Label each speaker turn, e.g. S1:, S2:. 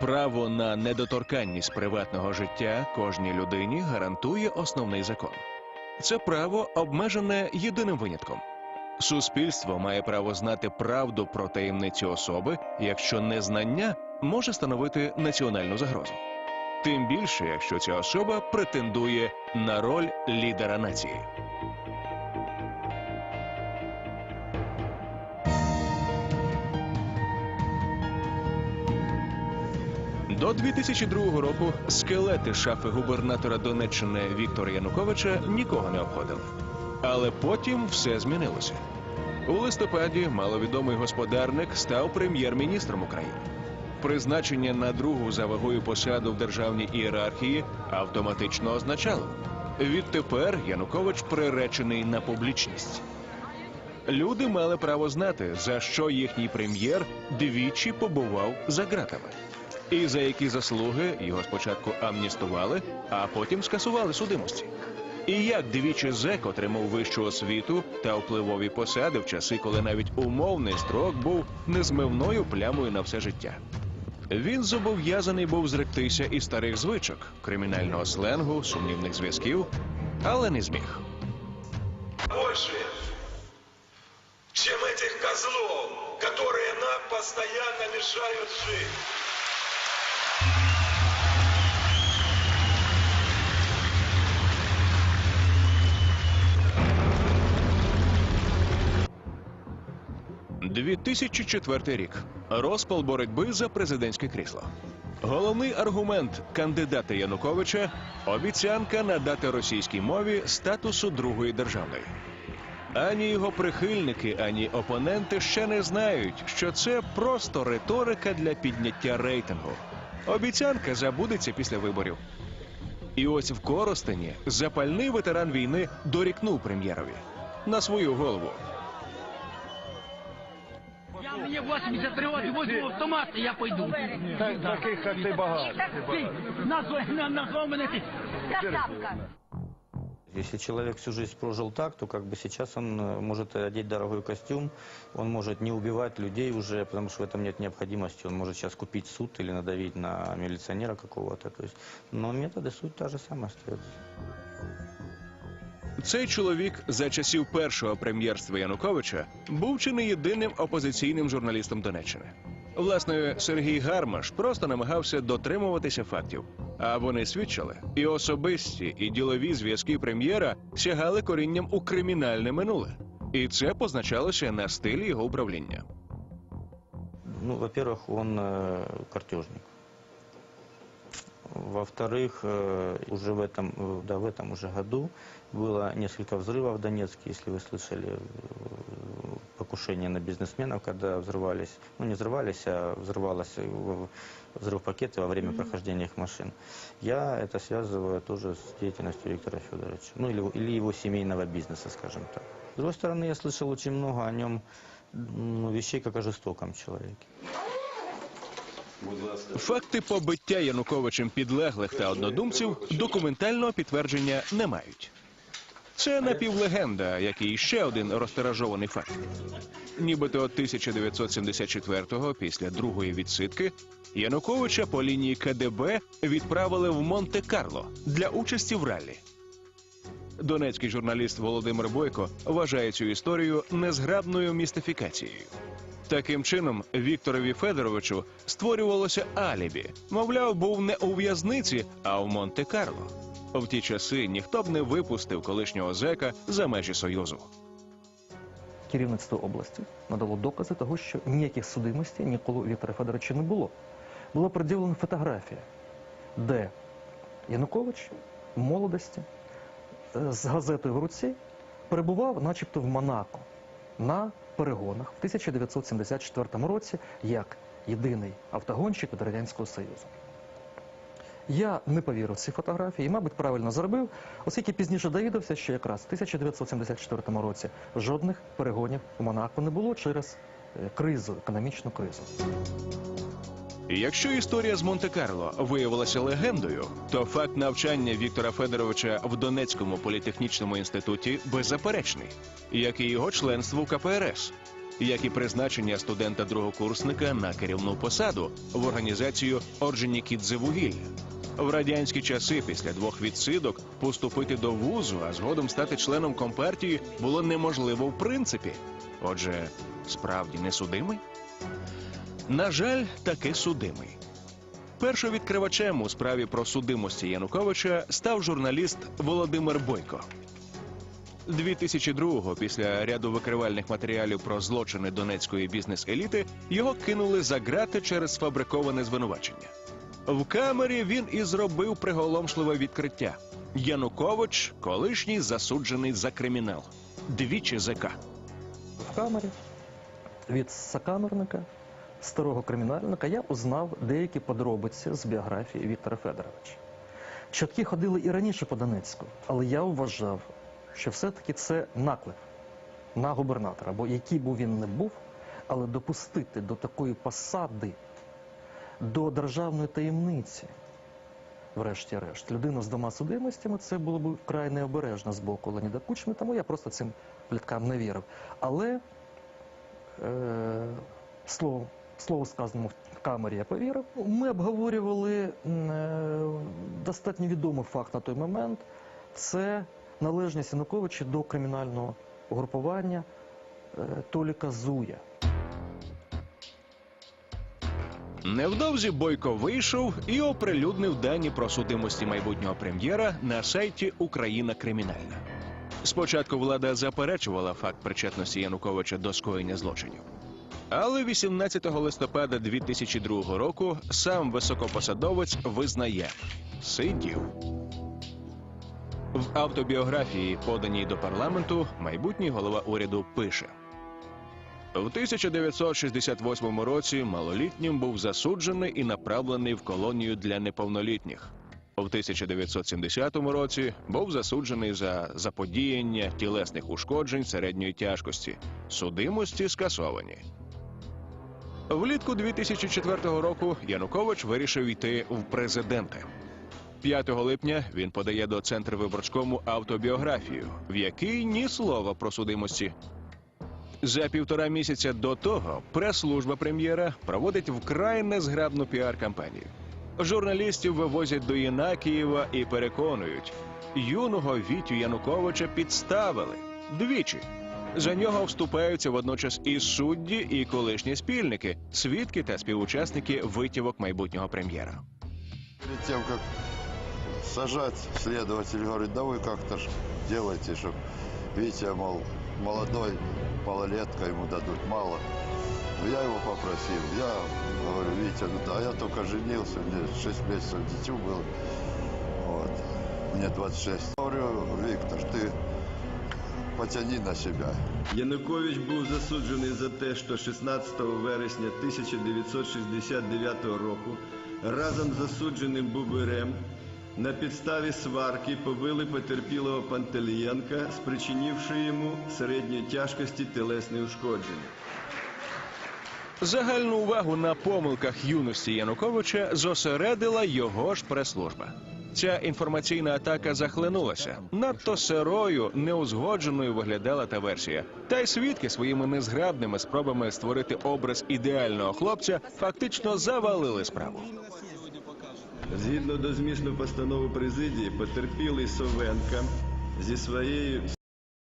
S1: Право на недоторканність приватного життя кожній людині гарантує основний закон. Це право обмежене єдиним винятком. Суспільство має право знати правду про таємницю особи, якщо незнання може становити національну загрозу. Тим більше, якщо ця особа претендує на роль лідера нації. До 2002 року скелети шафи губернатора Донеччини Віктора Януковича нікого не обходили. Але потім все змінилося. У листопаді маловідомий господарник став прем'єр-міністром України. Призначення на другу за вагою посаду в державній ієрархії автоматично означало відтепер Янукович приречений на публічність. Люди мали право знати, за що їхній прем'єр двічі побував за ґратами. І за які заслуги його спочатку амністували, а потім скасували судимості. І як двічі зек отримав вищу освіту та впливові посади в часи, коли навіть умовний строк був незмивною плямою на все життя. Він зобов'язаний був зректися і старих звичок, кримінального сленгу, сумнівних зв'язків, але не зміг.
S2: больше, чем этих козлов, которые нам постоянно мешают жить.
S1: – 2004 рік. Розпал боротьби за президентське крісло. Головний аргумент кандидата Януковича обіцянка надати російській мові статусу другої державної. Ані його прихильники, ані опоненти ще не знають, що це просто риторика для підняття рейтингу. Обіцянка забудеться після виборів. І ось в Коростені запальний ветеран війни дорікнув прем'єрові на свою голову.
S3: Мені 83 роки, возьму автомат, і я пойду.
S4: Так, таких, як ти багато.
S3: Назвай, на, назвав мене ти.
S5: Красавка.
S6: Если человек всю жизнь прожил так, то как бы сейчас он э, может одеть дорогой костюм, он может не убивать людей уже, потому что в этом нет необходимости. Он может сейчас купить суд или надавить на милиционера какого-то. То есть, но методы суть та же самая остается.
S1: Цей чоловік за часів першого прем'єрства Януковича був чи не єдиним опозиційним журналістом Донеччини. Власне, Сергій Гармаш просто намагався дотримуватися фактів, а вони свідчили, і особисті, і ділові зв'язки прем'єра сягали корінням у кримінальне минуле, і це позначалося на стилі його управління.
S6: Ну, во-первых, он э, картежник. Во-вторых, э, уже в этом, э, да, в этом уже году было несколько взрывов в Донецке, если вы слышали, э, покушение на бизнесменов, когда взрывались, ну не взрывались, а взрывалось взрыв пакеты во время прохождения их машин. Я это связываю тоже с деятельностью Виктора Федоровича, ну или, или его семейного бизнеса, скажем так. С другой стороны, я слышал очень много о нем ну, вещей, как о жестоком человеке.
S1: Факти побиття Януковичем підлеглих та однодумців документального підтвердження не мають. Це напівлегенда, як і ще один розтиражований факт. Нібито 1974-го, після другої відсидки, Януковича по лінії КДБ відправили в Монте-Карло для участі в раллі. Донецький журналіст Володимир Бойко вважає цю історію незграбною містифікацією. Таким чином, Вікторові Федоровичу створювалося алібі. Мовляв, був не у в'язниці, а в Монте-Карло. В ті часи ніхто б не випустив колишнього зека за межі Союзу.
S7: керівництво області надало докази того, що ніяких судимостей ніколи у Віктора Федоровича не було. Була приділена фотографія, де Янукович в молодості е, з газетою в руці перебував, начебто, в Монако на перегонах в 1974 році як єдиний автогонщик від Радянського Союзу. Я не повірив ці фотографії і, мабуть, правильно зробив, оскільки пізніше довідався, що якраз в 1974 році жодних перегонів у Монако не було через е, кризу, економічну кризу.
S1: Якщо історія з Монте-Карло виявилася легендою, то факт навчання Віктора Федоровича в Донецькому політехнічному інституті беззаперечний, як і його членство в КПРС. як і призначення студента-другокурсника на керівну посаду в організацію Орджонікідзевугілля. В радянські часи після двох відсидок поступити до вузу, а згодом стати членом компартії було неможливо в принципі. Отже, справді не судимий? На жаль, таки судимий. Першовідкривачем у справі про судимості Януковича став журналіст Володимир Бойко. 2002-го, після ряду викривальних матеріалів про злочини донецької бізнес-еліти, його кинули за грати через сфабриковане звинувачення. В камері він і зробив приголомшливе відкриття. Янукович колишній засуджений за кримінал. Двічі ЗК.
S7: В камері від сокамерника, старого кримінальника, я узнав деякі подробиці з біографії Віктора Федоровича. Чутки ходили і раніше по Донецьку, але я вважав, що все-таки це наклеп на губернатора, бо який був він не був, але допустити до такої посади, до державної таємниці, врешті-решт, людину з двома судимостями, це було б вкрай необережно з боку Леоніда Кучми, тому я просто цим пліткам не вірив. Але е, слово, слово сказаному в камері я повірив. Ми обговорювали е, достатньо відомий факт на той момент. Це належність Януковича до кримінального угрупування е, Толіка Зуя.
S1: Невдовзі Бойко вийшов і оприлюднив дані про судимості майбутнього прем'єра на сайті Україна Кримінальна. Спочатку влада заперечувала факт причетності Януковича до скоєння злочинів. Але 18 листопада 2002 року сам високопосадовець визнає сидів. В автобіографії, поданій до парламенту, майбутній голова уряду пише. В 1968 році малолітнім був засуджений і направлений в колонію для неповнолітніх. У 1970 році був засуджений за заподіяння тілесних ушкоджень середньої тяжкості. Судимості скасовані. Влітку 2004 року Янукович вирішив йти в президенти. 5 липня він подає до центру виборчкому автобіографію, в якій ні слова про судимості. За півтора місяця до того прес-служба прем'єра проводить вкрай незграбну піар-кампанію. Журналістів вивозять до Єнакієва і переконують, юного Вітю Януковича підставили двічі. За нього вступаються водночас і судді, і колишні спільники, свідки та співучасники витівок майбутнього прем'єра.
S5: Перед тем, как сажать, следователь говорит, да вы как-то ж делайте, чтобы Витя, мол, молодой, малолетка, ему дадут мало. Ну, Я его попросил, я говорю, Витя, ну да, я только женился, мне 6 месяцев дитю было, вот, мне 26. Говорю, Виктор, ты потяни на себя.
S8: Янукович був засуджений за те, що 16 вересня 1969 року разом з засудженим Бубирем на підставі сварки побили потерпілого Пантелієнка, спричинивши йому середньої тяжкості тілесні ушкодження.
S1: Загальну увагу на помилках юності Януковича зосередила його ж прес-служба. Ця інформаційна атака захлинулася. Надто сирою, неузгодженою виглядала та версія. Та й свідки своїми незграбними спробами створити образ ідеального хлопця фактично завалили справу.
S8: Згідно до змісту постанови президії, потерпілий Совенка зі своєю